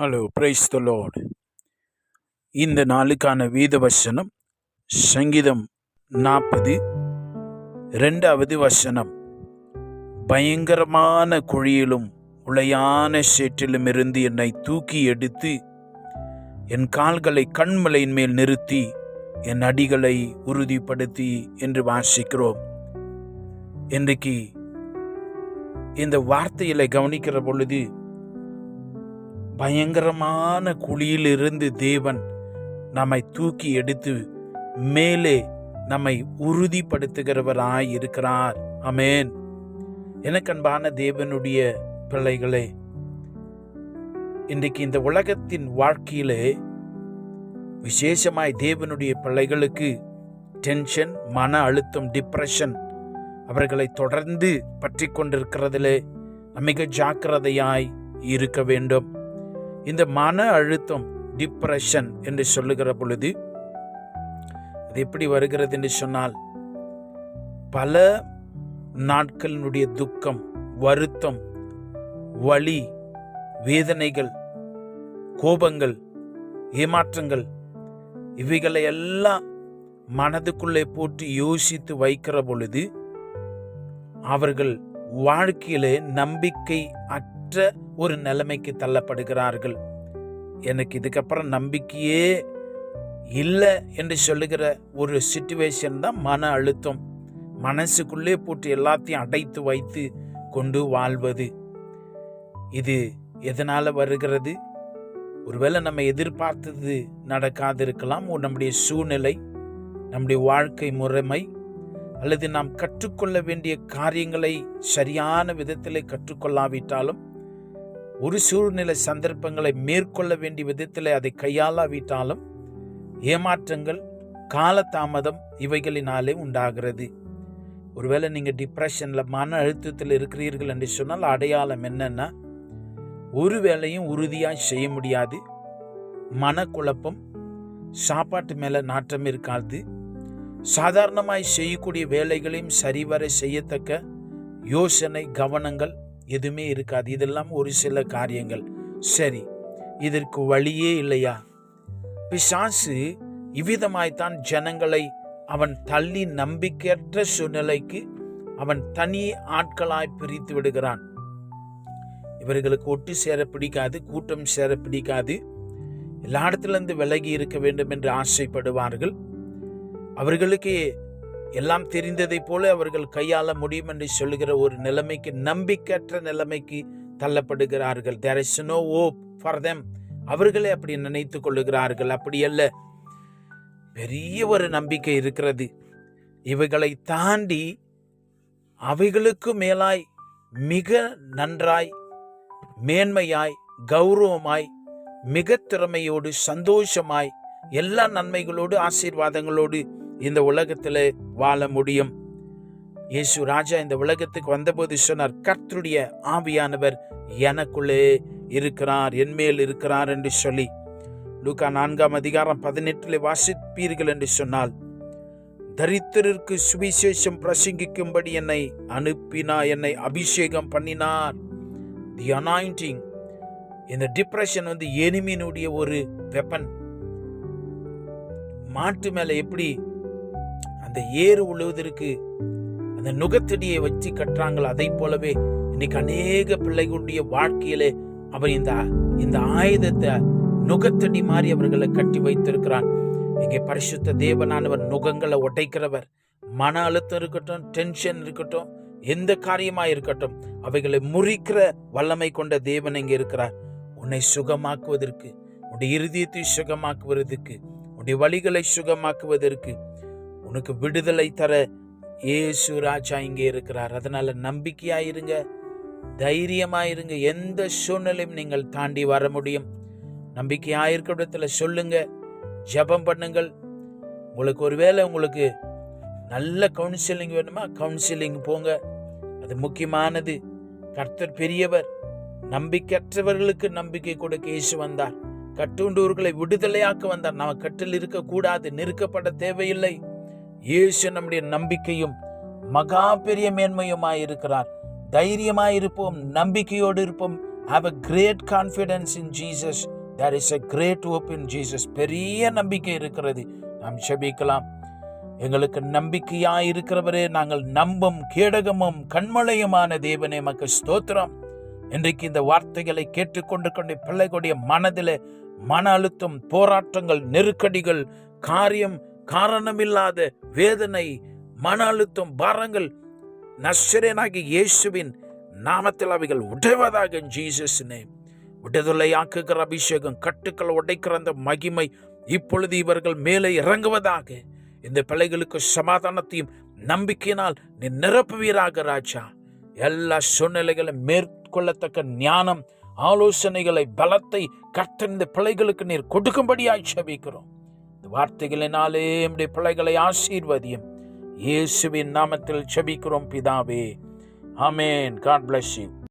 Hello praise the load இந்த நாளுக்கான வீத வசனம் சங்கீதம் நாற்பது ரெண்டாவது வசனம். பயங்கரமான குழியிலும் உளையான சேற்றிலும் இருந்து என்னை தூக்கி எடுத்து என் கால்களை கண்மலையின் மேல் நிறுத்தி என் அடிகளை உறுதிப்படுத்தி என்று வாசிக்கிறோம். இன்றைக்கு இந்த வார்த்தைகளை கவனிக்கிற பொழுது பயங்கரமான குழியிலிருந்து தேவன் நம்மை தூக்கி எடுத்து மேலே நம்மை உறுதிப்படுத்துகிறவராய் இருக்கிறார். அமேன் எனக்கன்பான தேவனுடைய பிள்ளைகளே இன்றைக்கு இந்த உலகத்தின் வாழ்க்கையிலே விசேஷமாய் தேவனுடைய பிள்ளைகளுக்கு டென்ஷன் மன அழுத்தம் டிப்ரெஷன் அவர்களை தொடர்ந்து பற்றி கொண்டிருக்கிறதிலே மிக ஜாக்கிரதையாய் இருக்க வேண்டும். இந்த மன அழுத்தம் டிப்ரெஷன் என்று சொல்லுகிற பொழுது அது எப்படி வருகிறது என்று சொன்னால் பல நாட்களினுடைய துக்கம் வருத்தம் வலி வேதனைகள் கோபங்கள் ஏமாற்றங்கள் இவைகளை எல்லாம் மனதுக்குள்ளே போட்டு யோசித்து வைக்கிற பொழுது அவர்கள் வாழ்க்கையிலே நம்பிக்கை அற்ற ஒரு நிலைமைக்கு தள்ளப்படுகிறார்கள். எனக்கு இதுக்கப்புறம் நம்பிக்கையே இல்லை என்று சொல்லுகிற ஒரு சுச்சுவேஷன் தான் மன அழுத்தம். மனசுக்குள்ளே போட்டு எல்லாத்தையும் அடைத்து வைத்து கொண்டு வாழ்வது. இது எதனால் வருகிறது? ஒருவேளை நம்ம எதிர்பார்த்தது நடக்காது இருக்கலாம் நம்முடைய சூழ்நிலை நம்முடைய வாழ்க்கை முறைமை அல்லது நாம் கற்றுக்கொள்ள வேண்டிய காரியங்களை சரியான விதத்தில் கற்றுக்கொள்ளாவிட்டாலும் ஒரு சூழ்நிலை சந்தர்ப்பங்களை மேற்கொள்ள வேண்டிய விதத்தில் அதை கையாளாவிட்டாலும் ஏமாற்றங்கள் காலதாமதம் இவைகளினாலே உண்டாகிறது. ஒருவேளை நீங்கள் டிப்ரெஷனில் மன அழுத்தத்தில் இருக்கிறீர்கள் என்று சொன்னால் அடையாளம் என்னென்னா ஒரு வேலையும் உறுதியாக செய்ய முடியாது. மனக்குழப்பம் சாப்பாட்டு மேலே நாட்டம் இருக்காது. சாதாரணமாய் செய்யக்கூடிய வேலைகளையும் சரிவர செய்யத்தக்க யோசனை கவனங்கள் எதுவுமே இருக்காது. இதெல்லாம் ஒரு சில காரியங்கள். சரி இதற்கு வழியே இல்லையா? பிசாசு இவ்விதமாய்த்தான் ஜனங்களை அவன் தள்ளி நம்பிக்கையற்ற சூழ்நிலைக்கு அவன் தனி ஆட்களாய் பிரித்து விடுகிறான். இவர்களுக்கு ஒட்டு சேர பிடிக்காது கூட்டம் சேர பிடிக்காது. எல்லா இடத்திலிருந்து விலகி இருக்க வேண்டும் என்று ஆசைப்படுவார்கள். அவர்களுக்கு எல்லாம் தெரிந்ததைப் போல அவர்கள் கையாள முடியும் என்று சொல்லுகிற ஒரு நிலைமைக்கு நம்பிக்கையற்ற நிலைமைக்கு தள்ளப்படுகிறார்கள். There is no hope for them அவர்களே அப்படி நினைத்து கொள்ளுகிறார்கள். அப்படி அல்ல. பெரிய ஒரு நம்பிக்கை இருக்கிறது. இவைகளை தாண்டி அவைகளுக்கு மேலாய் மிக நன்றாய் மேன்மையாய் கௌரவமாய் மிக திறமையோடு சந்தோஷமாய் எல்லா நன்மைகளோடு ஆசீர்வாதங்களோடு இந்த உலகத்தில் வாழ முடியும். இயேசு ராஜா இந்த உலகத்துக்கு வந்தபோது சொன்னார் கர்த்தருடைய ஆவியானவர் எனக்குள்ளே இருக்கிறார் என்மேல் இருக்கிறார் என்று சொல்லி. லூகா நான்காம் அதிகாரம் பதினெட்டில் வாசிப்பீர்கள் என்று சொன்னால் தரித்திரருக்கு சுவிசேஷம் பிரசங்கிக்கும்படி என்னை அனுப்பினா என்னை அபிஷேகம் பண்ணினார். தி அனாயிண்டிங் இந்த டிப்ரெஷன் வந்து எனிமியினுடைய ஒரு வெப்பன் மாட்டு மேலே எப்படி அந்த ஏறு உழுவதற்கு அந்த நுகத்தடியை வச்சு கட்டுறாங்களோ அதை போலவே இன்னைக்கு அநேக பிள்ளைகளுடைய வாழ்க்கையிலே அவர் இந்த இந்த ஆயுதத்தை நுகத்தடி மாதிரி அவர்களை கட்டி வைத்திருக்கிறான் இங்கே பரிசுத்த தேவனானவர் நுகங்களை உடைக்கிறவர் மன அழுத்தம் இருக்கட்டும் டென்ஷன் இருக்கட்டும் எந்த காரியமாக இருக்கட்டும் அவைகளை முறிக்கிற வல்லமை கொண்ட தேவன் இங்கே இருக்கிறார். உன்னை சுகமாக்குவதற்கு உன்னுடைய இருதயத்தை சுகமாக்குவதற்கு உன்னுடைய வழிகளை சுகமாக்குவதற்கு உனக்கு விடுதலை தர ஏசு ராஜா இங்கே இருக்கிறார். அதனால நம்பிக்கையாயிருங்க தைரியமாயிருங்க. எந்த சூழ்நிலையும் நீங்கள் தாண்டி வர முடியும். நம்பிக்கையா இடத்துல சொல்லுங்க ஜெபம் பண்ணுங்கள். உங்களுக்கு ஒருவேளை உங்களுக்கு நல்ல கவுன்சிலிங் வேணுமா? கவுன்சிலிங் போங்க. அது முக்கியமானது. கர்த்தர் பெரியவர் நம்பிக்கையற்றவர்களுக்கு நம்பிக்கை கொடுக்க இயேசு வந்தார். கட்டுண்டவர்களை விடுதலையாக்க வந்தார். நம்ம கட்டில் இருக்கக்கூடாது நெருக்கப்பட தேவையில்லை. இயேசு நம்முடைய நம்பிக்கையும் மகா பெரிய மேன்மையுமாய் இருக்கிறார். தைரியமாய் இருப்போம் நம்பிக்கையோடு இருப்போம். Have a great confidence in Jesus there is a great hope in Jesus பெரிய நம்பிக்கை இருக்கிறது. நாம் செபிக்கலாம். எங்களுக்கு நம்பிக்கையா இருக்கிறவரே நாங்கள் நம்பும் கேடகமும் கண்மலையுமான தேவனே மக்கு ஸ்தோத்திரம். இன்றைக்கு இந்த வார்த்தைகளை கேட்டுக்கொண்டு கொண்டு பிள்ளைகளுடைய மனதில் மன அழுத்தம் போராட்டங்கள் நெருக்கடிகள் காரியம் காரணமில்லாத வேதனை மன அழுத்தம் பாரங்கள் நஸ்ரேனாகிய இயேசுவின் நாமத்தில் அவைகள் உடைவதாக ஜீசஸ் நேம். விடுதலையாக்குகிற அபிஷேகம் கட்டுக்கள் உடைக்கிற அந்த மகிமை இப்பொழுது இவர்கள் மேலே இறங்குவதாக. இந்த பிள்ளைகளுக்கு சமாதானத்தையும் நம்பிக்கையினால் நீ நிரப்புவீராக ராஜா. எல்லா சூழ்நிலைகளும் மேற்கொள்ளத்தக்க ஞானம் ஆலோசனைகளை பலத்தை கட்ட இந்த பிள்ளைகளுக்கு நீர் கொடுக்கும்படியாய் செபிக்கிறோம். இந்த வார்த்தைகளினாலே நம்முடைய பிள்ளைகளை ஆசீர்வதியும். இயேசுவின் நாமத்தில் செபிக்கிறோம் பிதாவே. ஆமேன். God bless you